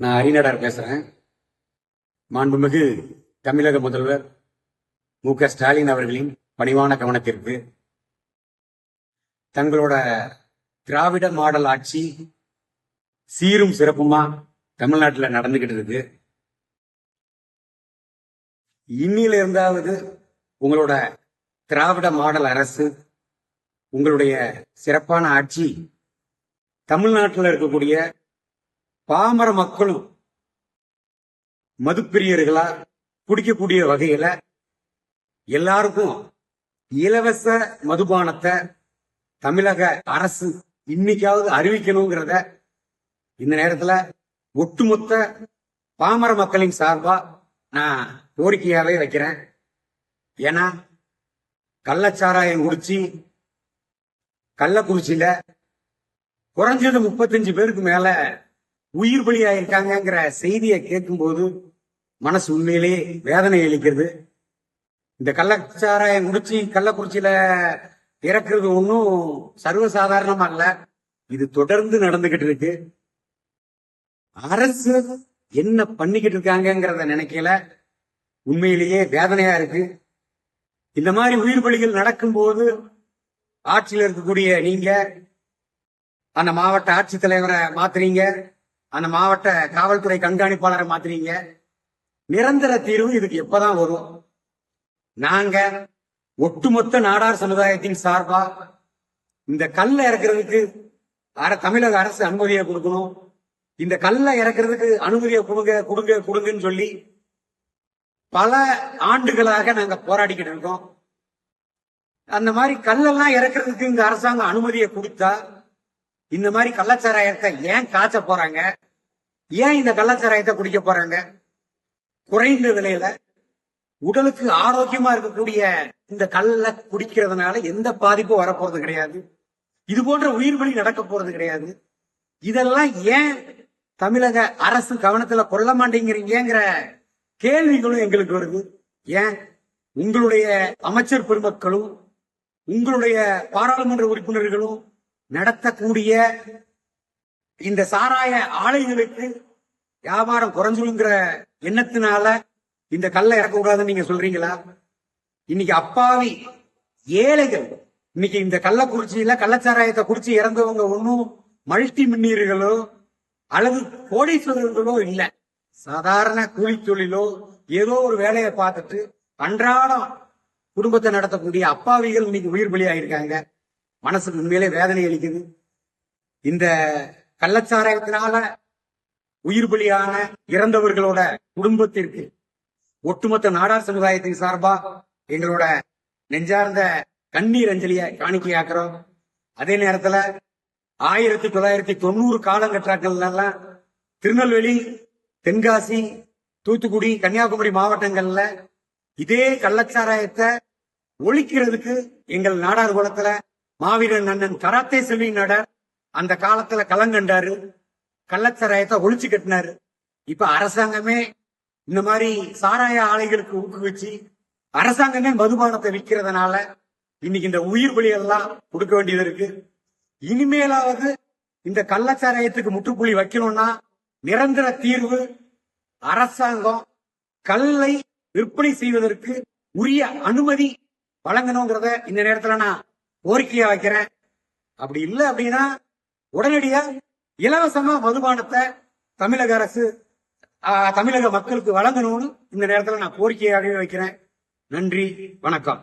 நான் அரிநடர் பேசுறேன். மாண்புமிகு தமிழக முதல்வர் மு க ஸ்டாலின் அவர்களின் பணிவான கவனத்திற்கு தங்களோட திராவிட மாடல் ஆட்சி சீரும் சிறப்புமா தமிழ்நாட்டில் நடந்துகிட்டு இருக்கு. இன்னில இருந்தாவது உங்களோட திராவிட மாடல் அரசு உங்களுடைய சிறப்பான ஆட்சி தமிழ்நாட்டில் இருக்கக்கூடிய பாமர மக்களும் மதுப்பிரியர்களா குடிக்கக்கூடிய வகையில எல்லாருக்கும் இலவச மதுபானத்தை தமிழக அரசு இன்னைக்காவது அறிவிக்கணுங்கிறத இந்த நேரத்துல ஒட்டுமொத்த பாமர மக்களின் சார்பா நான் கோரிக்கையாவே வைக்கிறேன். ஏன்னா கள்ளச்சாராயம் குடிச்சு கள்ளக்குறிச்சியில குறைஞ்சது முப்பத்தஞ்சு பேருக்கு மேல உயிர் பலியாயிருக்காங்கிற செய்தியை கேட்கும்போது மனசு உண்மையிலேயே வேதனை அளிக்கிறது. இந்த கள்ளச்சாராயம் குடிச்சு கள்ளக்குறிச்சியில இறக்குறது ஒன்றும் சர்வசாதாரணமா இல்ல இது தொடர்ந்து நடந்துகிட்டு இருக்கு. அரசு என்ன பண்ணிக்கிட்டு இருக்காங்கங்கிறத நினைக்கல. உண்மையிலேயே வேதனையா இருக்கு. இந்த மாதிரி உயிர் பலிகள் நடக்கும்போது ஆட்சியில் இருக்கக்கூடிய நீங்க அந்த மாவட்ட ஆட்சித்தலைவரை மாத்துறீங்க. அந்த மாவட்ட காவல்துறை கண்காணிப்பாளரை மாத்துறீங்க. நிரந்தர தீர்வு இதுக்கு எப்பதான் வரும்? நாங்க ஒட்டுமொத்த நாடார் சமுதாயத்தின் சார்பா இந்த கல்லை இறக்குறதுக்கு தமிழக அரசு அனுமதியை கொடுக்கணும். இந்த கல்லை இறக்குறதுக்கு அனுமதியை கொடுங்க கொடுங்க கொடுங்கன்னு சொல்லி பல ஆண்டுகளாக நாங்க போராடிக்கிட்டு இருக்கோம். அந்த மாதிரி கல்லெல்லாம் இறக்குறதுக்கு இந்த அரசாங்கம் அனுமதியை கொடுத்தா இந்த மாதிரி கள்ளச்சாராயத்தை ஏன் காய்ச்ச போறாங்க? ஏன் இந்த கள்ளச்சாராயத்தை குடிக்க போறாங்க? குறைந்த விலையில உடலுக்கு ஆரோக்கியமா இருக்கக்கூடிய இந்த கல்ல குடிக்கிறதுனால எந்த பாதிப்பும் வரப்போறது கிடையாது. இது போன்ற உயிர் பலி நடக்க போறது கிடையாது. இதெல்லாம் ஏன் தமிழக அரசு கவனத்துல கொள்ள மாட்டேங்கிறீங்கிற கேள்விகளும் எங்களுக்கு வருது. ஏன்? உங்களுடைய அமைச்சர் பெருமக்களும் உங்களுடைய பாராளுமன்ற உறுப்பினர்களும் நடத்தக்கூடிய இந்த சாராய ஆலைகளுக்கு வியாபாரம் குறைஞ்சிருங்கிற எண்ணத்தினால இந்த கல்லை இறக்கக்கூடாதுன்னு நீங்க சொல்றீங்களா? இன்னைக்கு அப்பாவி ஏழைகள் இன்னைக்கு இந்த கள்ளக்குறிச்சியில கள்ளச்சாராயத்தை குடிச்சு இறந்தவங்க ஒன்றும் மல்டி மின்னீர்களோ அல்லது கோடீஸ்வரர்களோ இல்லை. சாதாரண கூலி தொழிலோ ஏதோ ஒரு வேலையை பார்த்துட்டு அன்றாடம் குடும்பத்தை நடத்தக்கூடிய அப்பாவிகள் இன்னைக்கு உயிர் பலியாயிருக்காங்க. மனசுக்கு உண்மையிலே வேதனை அளிக்குது. இந்த கள்ளச்சாராயத்தினால உயிர் பலியான இறந்தவர்களோட குடும்பத்திற்கு ஒட்டுமொத்த நாடார் சமுதாயத்தின் சார்பா எங்களோட நெஞ்சார்ந்த கண்ணீர் அஞ்சலியை காணிக்கையாக்குறோம். அதே நேரத்துல ஆயிரத்தி தொள்ளாயிரத்தி தொண்ணூறு காலகட்டங்கள்ல எல்லாம் திருநெல்வேலி தென்காசி தூத்துக்குடி கன்னியாகுமரி மாவட்டங்கள்ல இதே கள்ளச்சாராயத்தை ஒழிக்கிறதுக்கு எங்கள் நாடார் குலத்துல மாவீரன் அண்ணன் கராத்தே செல்வி நடர் அந்த காலத்துல கலங்கண்டாரு கள்ளச்சராயத்தை ஒழிச்சு கட்டினாரு. இப்ப அரசாங்கமே இந்த மாதிரி சாராய ஆலைகளுக்கு ஊக்குவிச்சு அரசாங்கமே மதுபானத்தை விற்கிறதுனால இன்னைக்கு இந்த உயிர் பலி எல்லாம் கொடுக்க வேண்டியது இருக்கு. இனிமேலாவது இந்த கள்ளச்சாராயத்துக்கு முற்றுப்புள்ளி வைக்கணும்னா நிரந்தர தீர்வு அரசாங்கம் கல்லை விற்பனை செய்வதற்கு உரிய அனுமதி வழங்கணுங்கிறத இந்த நேரத்துல நான் கோரிக்கையா வைக்கிறேன். அப்படி இல்லை அப்படின்னா உடனடியா இலவசமா மதுபானத்தை தமிழக அரசு ஆஹ், தமிழக மக்களுக்கு வழங்கணும்னு இந்த நேரத்துல நான் கோரிக்கையாகவே வைக்கிறேன். நன்றி வணக்கம்.